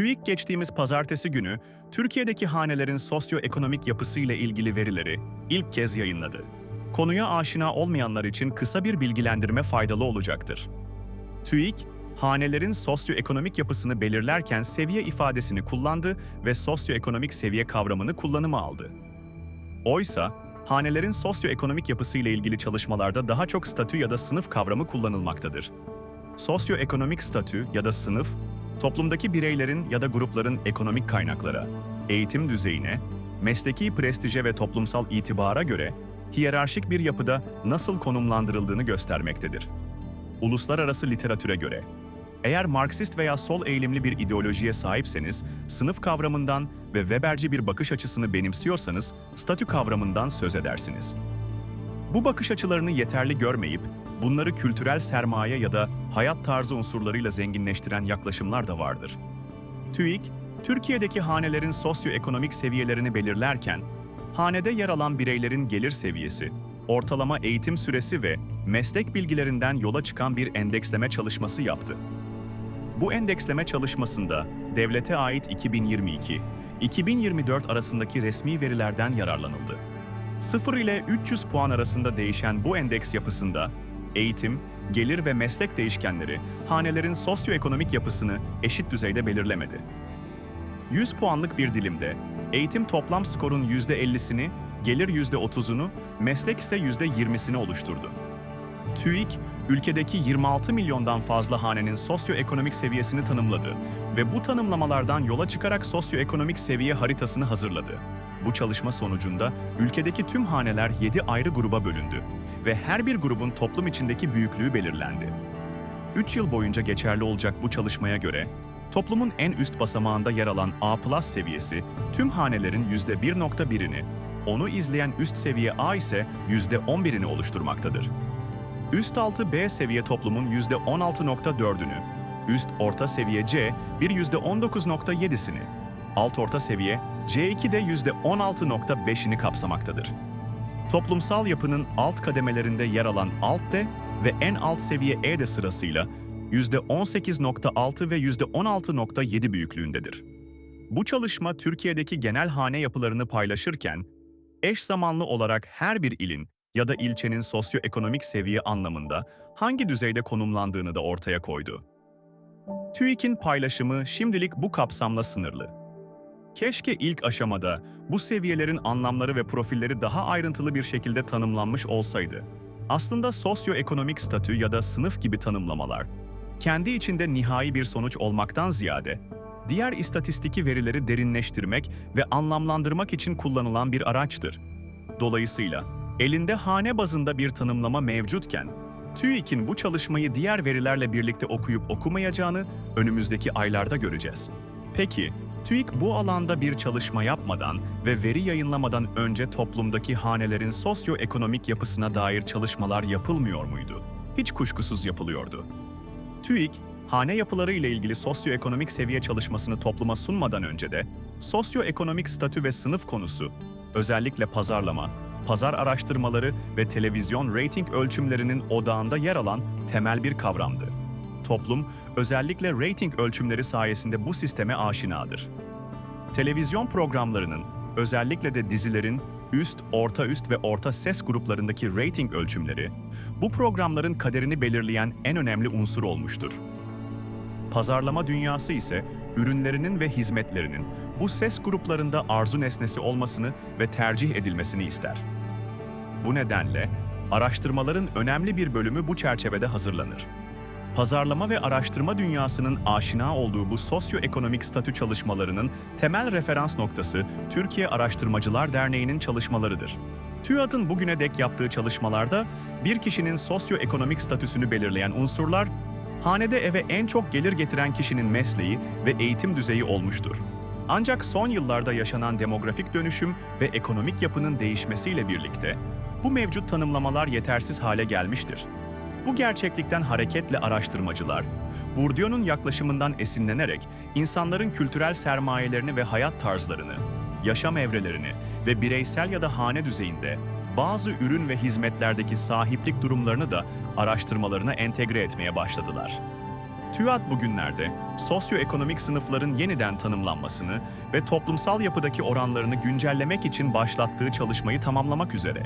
TÜİK geçtiğimiz pazartesi günü Türkiye'deki hanelerin sosyoekonomik yapısıyla ilgili verileri ilk kez yayınladı. Konuya aşina olmayanlar için kısa bir bilgilendirme faydalı olacaktır. TÜİK, hanelerin sosyoekonomik yapısını belirlerken seviye ifadesini kullandı ve sosyoekonomik seviye kavramını kullanıma aldı. Oysa, hanelerin sosyoekonomik yapısıyla ilgili çalışmalarda daha çok statü ya da sınıf kavramı kullanılmaktadır. Sosyoekonomik statü ya da sınıf, toplumdaki bireylerin ya da grupların ekonomik kaynaklara, eğitim düzeyine, mesleki prestije ve toplumsal itibara göre hiyerarşik bir yapıda nasıl konumlandırıldığını göstermektedir. Uluslararası literatüre göre, eğer Marksist veya sol eğilimli bir ideolojiye sahipseniz, sınıf kavramından ve Weberci bir bakış açısını benimsiyorsanız, statü kavramından söz edersiniz. Bu bakış açılarını yeterli görmeyip, bunları kültürel sermaye ya da hayat tarzı unsurlarıyla zenginleştiren yaklaşımlar da vardır. TÜİK, Türkiye'deki hanelerin sosyoekonomik seviyelerini belirlerken, hanede yer alan bireylerin gelir seviyesi, ortalama eğitim süresi ve meslek bilgilerinden yola çıkan bir endeksleme çalışması yaptı. Bu endeksleme çalışmasında devlete ait 2022-2024 arasındaki resmi verilerden yararlanıldı. 0 ile 300 puan arasında değişen bu endeks yapısında eğitim, gelir ve meslek değişkenleri hanelerin sosyoekonomik yapısını eşit düzeyde belirlemedi. 100 puanlık bir dilimde eğitim toplam skorun %50'sini, gelir %30'unu, meslek ise %20'sini oluşturdu. TÜİK, ülkedeki 26 milyondan fazla hanenin sosyoekonomik seviyesini tanımladı ve bu tanımlamalardan yola çıkarak sosyoekonomik seviye haritasını hazırladı. Bu çalışma sonucunda ülkedeki tüm haneler 7 ayrı gruba bölündü ve her bir grubun toplum içindeki büyüklüğü belirlendi. 3 yıl boyunca geçerli olacak bu çalışmaya göre, toplumun en üst basamağında yer alan A+ seviyesi tüm hanelerin %1.1'ini, onu izleyen üst seviye A ise %11'ini oluşturmaktadır. Üst altı B seviye toplumun %16.4'ünü, üst orta seviye C bir %19.7'sini, alt orta seviye C2 de %16.5'ini kapsamaktadır. Toplumsal yapının alt kademelerinde yer alan alt D ve en alt seviye E de sırasıyla %18.6 ve %16.7 büyüklüğündedir. Bu çalışma Türkiye'deki genel hane yapılarını paylaşırken, eş zamanlı olarak her bir ilin ya da ilçenin sosyoekonomik seviye anlamında hangi düzeyde konumlandığını da ortaya koydu. TÜİK'in paylaşımı şimdilik bu kapsamla sınırlı. Keşke ilk aşamada bu seviyelerin anlamları ve profilleri daha ayrıntılı bir şekilde tanımlanmış olsaydı. Aslında sosyoekonomik statü ya da sınıf gibi tanımlamalar, kendi içinde nihai bir sonuç olmaktan ziyade, diğer istatistiki verileri derinleştirmek ve anlamlandırmak için kullanılan bir araçtır. Dolayısıyla, elinde hane bazında bir tanımlama mevcutken, TÜİK'in bu çalışmayı diğer verilerle birlikte okuyup okumayacağını önümüzdeki aylarda göreceğiz. Peki, TÜİK bu alanda bir çalışma yapmadan ve veri yayınlamadan önce toplumdaki hanelerin sosyoekonomik yapısına dair çalışmalar yapılmıyor muydu? Hiç kuşkusuz yapılıyordu. TÜİK, hane yapıları ile ilgili sosyoekonomik seviye çalışmasını topluma sunmadan önce de sosyoekonomik statü ve sınıf konusu, özellikle pazarlama, pazar araştırmaları ve televizyon reyting ölçümlerinin odağında yer alan temel bir kavramdı. Toplum, özellikle reyting ölçümleri sayesinde bu sisteme aşinadır. Televizyon programlarının, özellikle de dizilerin üst, orta üst ve orta ses gruplarındaki reyting ölçümleri, bu programların kaderini belirleyen en önemli unsur olmuştur. Pazarlama dünyası ise ürünlerinin ve hizmetlerinin bu ses gruplarında arzu nesnesi olmasını ve tercih edilmesini ister. Bu nedenle araştırmaların önemli bir bölümü bu çerçevede hazırlanır. Pazarlama ve araştırma dünyasının aşina olduğu bu sosyoekonomik statü çalışmalarının temel referans noktası Türkiye Araştırmacılar Derneği'nin çalışmalarıdır. TÜYAD'ın bugüne dek yaptığı çalışmalarda bir kişinin sosyoekonomik statüsünü belirleyen unsurlar, hanede eve en çok gelir getiren kişinin mesleği ve eğitim düzeyi olmuştur. Ancak son yıllarda yaşanan demografik dönüşüm ve ekonomik yapının değişmesiyle birlikte bu mevcut tanımlamalar yetersiz hale gelmiştir. Bu gerçeklikten hareketle araştırmacılar, Bourdieu'nun yaklaşımından esinlenerek insanların kültürel sermayelerini ve hayat tarzlarını, yaşam evrelerini ve bireysel ya da hane düzeyinde bazı ürün ve hizmetlerdeki sahiplik durumlarını da araştırmalarına entegre etmeye başladılar. TÜİAD bugünlerde sosyoekonomik sınıfların yeniden tanımlanmasını ve toplumsal yapıdaki oranlarını güncellemek için başlattığı çalışmayı tamamlamak üzere.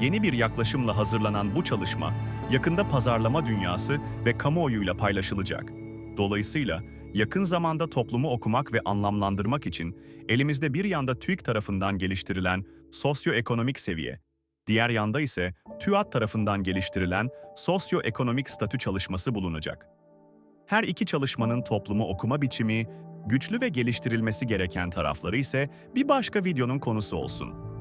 Yeni bir yaklaşımla hazırlanan bu çalışma, yakında pazarlama dünyası ve kamuoyuyla paylaşılacak. Dolayısıyla yakın zamanda toplumu okumak ve anlamlandırmak için elimizde bir yanda TÜİK tarafından geliştirilen sosyoekonomik seviye, diğer yanda ise TÜİAD tarafından geliştirilen sosyoekonomik statü çalışması bulunacak. Her iki çalışmanın toplumu okuma biçimi, güçlü ve geliştirilmesi gereken tarafları ise bir başka videonun konusu olsun.